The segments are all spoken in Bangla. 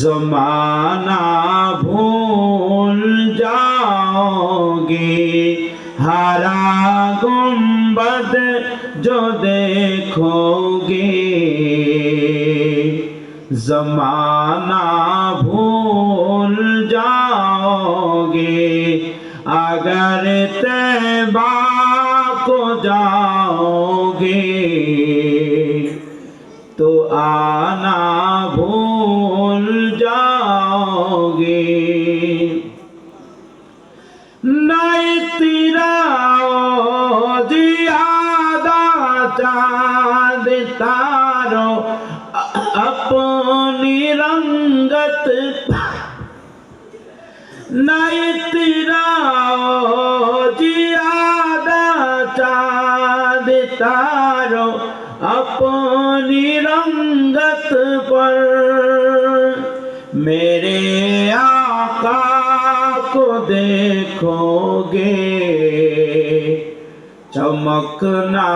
जमाना भूल जाओगे हरा गुम्बद जो देखोगे जमाना भूल जाओगे अगर तैबा को जाओगे तो आना भूल जाओगे नहीं तेरा जियादा चांद तारो अ- अपनी रंगत नहीं तेरा तारो अपनी रंगत पर। मेरे आका को देखोगे चमकना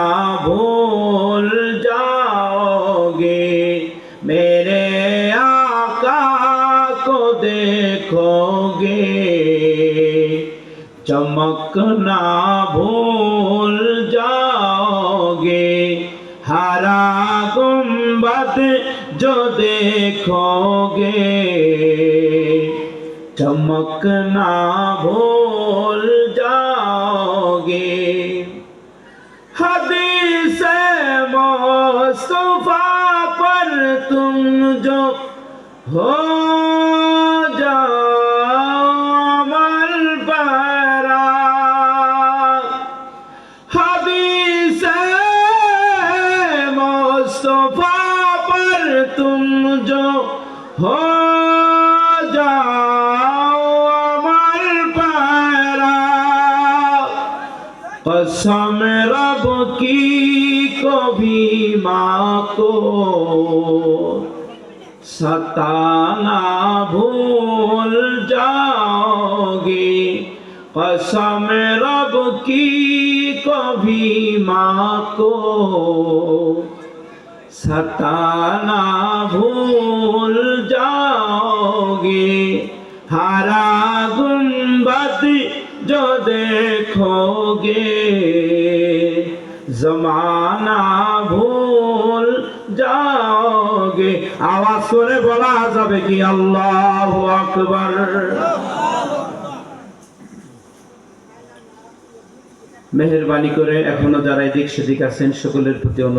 भूल जाओगे। मेरे आका को देखोगे चमकना भूल गुम्बद जो देखोगे चमकना भूल जाओगे हदीस मुस्तफा पर तुम जो हो तुम जो हो जाओ अमल परा। कसम रब की कभी माँ को सताना भूल जाओगे। कसम रब की कभी माँ को सताना भूल जाओगे हरा गुम्बद जो देखोगे जमाना भूल जाओगे আওয়াজ করে বলা যাবে কি আল্লাহ আকবার মেহরবানি করে এখনো যারা এদিক সেদিক আছেন সকলের প্রতি অনুরোধ